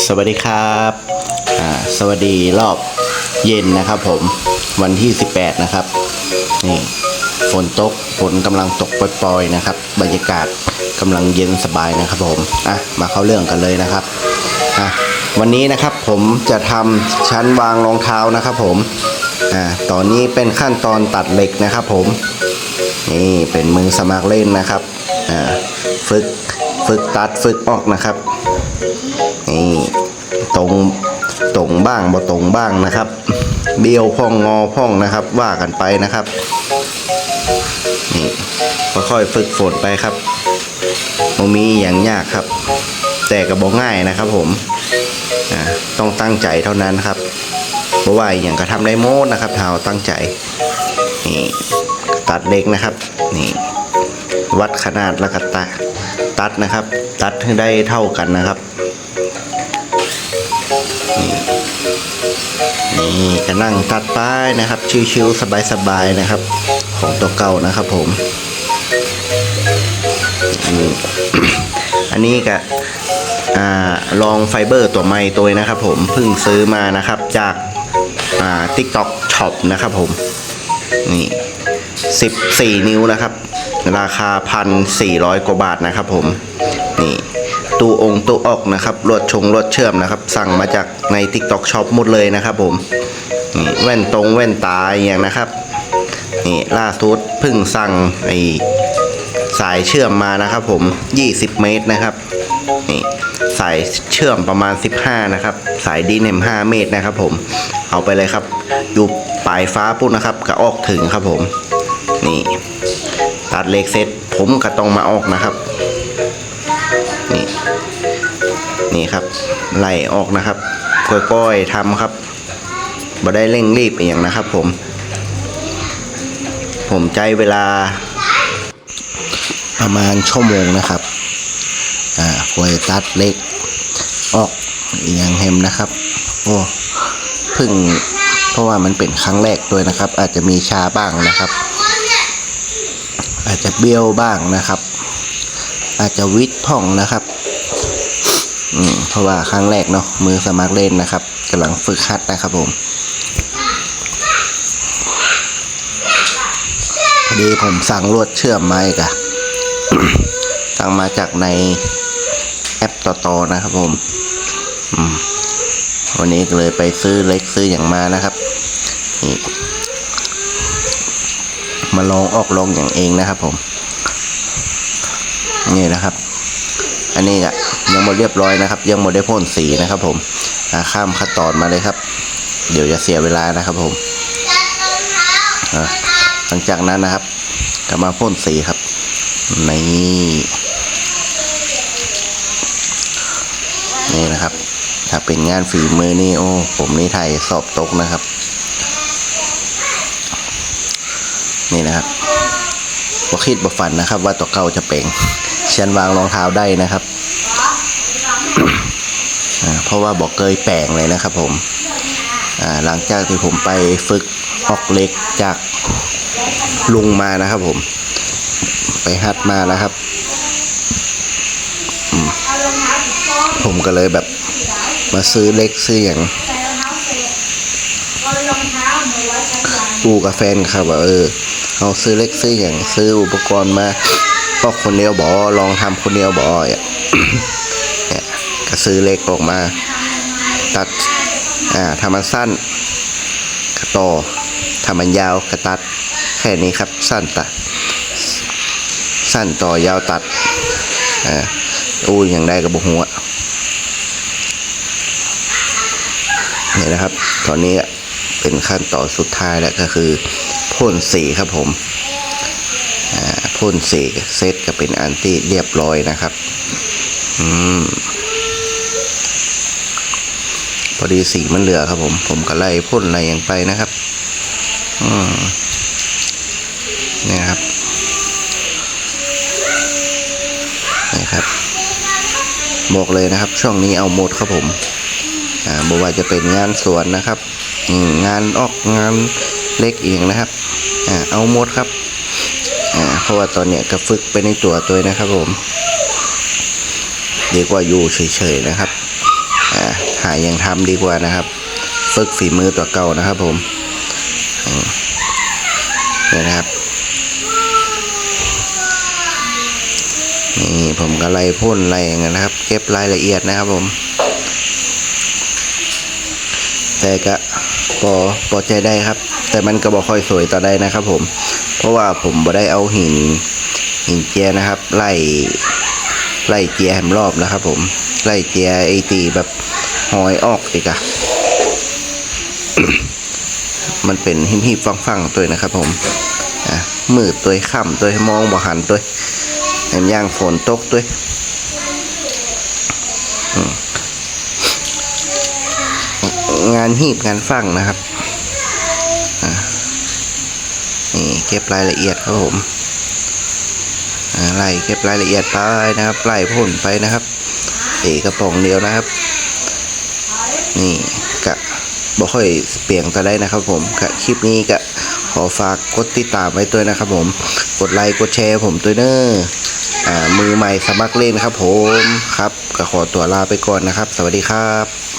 สวัสดีครับสวัสดีรอบเย็นนะครับผมวันที่ 18 นะครับ นี่ฝนตกฝนกำลังตกปล่อยๆนะครับ บรรยากาศกำลังเย็นสบายนะครับผมอะมาเข้าเรื่องกันเลยนะครับอะวันนี้นะครับผมจะทำชั้นวางรองเท้านะครับผมอ่าตอนนี้เป็นขั้นตอนตัดเหล็กนะครับผมนี่เป็นมือสมัครเล่นนะครับอ่าฝึกฝึกตัดฝึกออกนะครับ นี่ตรงตรงบ้างบ่ตรงบ้างนะครับ เบี้ยวพ่องงอพ่องนะครับ ว่ากันไปนะครับนี่ค่อยฝึกฝนไปครับโมมีอย่างยากครับ แต่กระบอกง่ายนะครับ ผมอ่าต้องตั้งใจเท่านั้นครับเพราะว่าอย่างกระทำได้โมดนะครับเท้าตั้งใจนี่ตัดเล็กนะครับนี่วัดขนาดแล้วก็ตัดตัดนะครับ ตัดให้ได้เท่ากันนะครับ นี่ก็นั่งตัดป้ายนะครับ ชิวๆสบายๆนะครับ ของตัวเก่านะครับผมอันนี้ก็ลองไฟเบอร์ตัวใหม่ตัวนะครับ ผมเพิ่งซื้อมานะครับจากอ่า TikTok Shop นะครับผมนี่14 นิ้วนะครับ ราคา 1,400 กว่าบาทนะครับผม นี่ ตู้องค์ตู้ออกนะครับลวดชงลวดเชื่อมนะครับ สั่งมาจากใน TikTok Shop หมดเลยนะครับผมนี่แว่นตรงแว่นตาอย่างนะครับนี่ล่าสุดเพิ่งสั่งไอสายเชื่อมมานะครับผม 20 เมตรนะครับนี่สายเชื่อมประมาณ 15 นะครับ สายดีเนม5เมตรนะครับผมเอาไปเลยครับอยู่ปลายฟ้าปุ๊บนะครับก็ออกถึงครับผม นี่ ตัดเหล็กเสร็จผมก็ต้องมาออกนะครับ นี่ครับไล่ออกนะครับก้อยๆทำครับบ่ได้เร่งรีบอย่างนะครับ ผม ผมใจเวลา ประมาณชั่วโมงนะครับอ่าควยตัดเล็ก ออกอย่างเห็มนะครับ โอ้พึ่งเพราะว่ามันเป็นครั้งแรกด้วยนะครับ อาจจะมีชาบ้างนะครับ อาจจะเบี้ยวบ้างนะครับ อาจจะวิดพ่องนะครับ เพราะว่าครั้งแรกเนาะมือสมัครเล่นนะครับกำลังฝึกหัดนะครับผมพอดีผมสั่งลวดเชื่อมมาอีกอะสั่งมาจากในแอปต่อๆนะครับผมอืมวันนี้เลยไปซื้อเล็กซื้ออย่างมานะครับนี่มาลองออกลองอย่างเองนะครับผม นี่นะครับ อันนี้อะยังหมดเรียบร้อยนะครับ ยังหมดได้พ่นสีนะครับ ผมข้ามขั้นตอนมาเลยครับ เดี๋ยวจะเสียเวลานะครับ ผมหลังจากนั้นนะครับก็มาพ่นสีครับนี่นี่นะครับ ถ้าเป็นงานฝีมือนี่โอ้ผมนี่ถ่ายสอบตกนะครับ นี่นะครับบ่คิดบ่ฝันนะครับ ว่าตัวเก่าจะเป่ง ฉันวางรองเท้าได้นะครับ เพราะว่าบอกเคยแปลงเลยนะครับผมหลังจากที่ผมไปฝึกออกเล็กจากลุงมานะครับผม ไปฮัดมานะครับ ผมก็เลยแบบมาซื้อเล็กซื้ออย่างกูกับแฟนครับว่าเออเอาซื้อเล็กซื้ออย่างซื้ออุปกรณ์มา ก็คนเดียวบอลองทำคนเดียวบอเนี่ยเนี่ยก็ซื้อเหล็กออกมา ตัดอ่าทำมันสั้นก็ต่อทำมันยาวก็ตัดแค่นี้ครับสั้นตัด สั้นต่อยาวตัดอ่าอู้อย่างได้กับบุหัวเนี่ยนะครับ ตอนนี้เป็นขั้นตอนสุดท้ายแล้วก็คือพ่นสีครับผม พ่นสีเซตก็เป็นอันที่เรียบร้อยนะครับ อืมพอดีสีมันเหลือครับผม ผมก็ไล่พ่นอะไรอย่างไปนะครับ อืมนี่ครับนี่ครับ บอกเลยนะครับ ช่วงนี้เอาหมดครับผม อ่าบอกว่าจะเป็นงานสวนนะครับงานออกงานเล็กเองนะครับ อ่าเอาหมดครับ อ่าเพราะว่าตอนเนี้ยก็ฝึกไปในตัวตัวนะครับผมดีกว่าอยู่เฉยๆนะครับอ่าหาอย่างทำดีกว่านะครับ ฝึกฝีมือตัวเก่านะครับผมเนี่ยนะครับนี่ผมก็ไล่พ่นไล่อย่างนั้นนะครับ เก็บรายละเอียดนะครับผม แต่ก็พอพอใจได้ครับ แต่มันก็บ่ค่อยสวยต่อได้นะครับผม เพราะว่าผมบ่ได้เอาหินหินเจียนะครับ ไล่ไล่เจียแหมรอบนะครับ ผมไล่เจียไอตีแบบหอยออกอีกอะมันเป็นหิมหิบฟังๆตัวนะครับ ผมอะมืดตัวค่ำตัวมองบ่หันตัวแถมย่างฝนตกตัวงานหีบงานฟังนะครับ ก็บรายละเอียดครับผมไล่เก็บรายละเอียดไปนะครับไล่พ่นไปนะครับเอกระป๋องเดียวนะครับ นี่กะบ่ค่อยเปลี่ยงแต่ได้นะครับ ผมกะคลิปนี้กะขอฝากกดติดตามไว้ด้วยนะครับ ผมกดไลค์กดแชร์ผมด้วยเนอะอ่ามือใหม่สมัครเล่นครับ ผมครับก็ขอตัวลาไปก่อนนะครับ สวัสดีครับ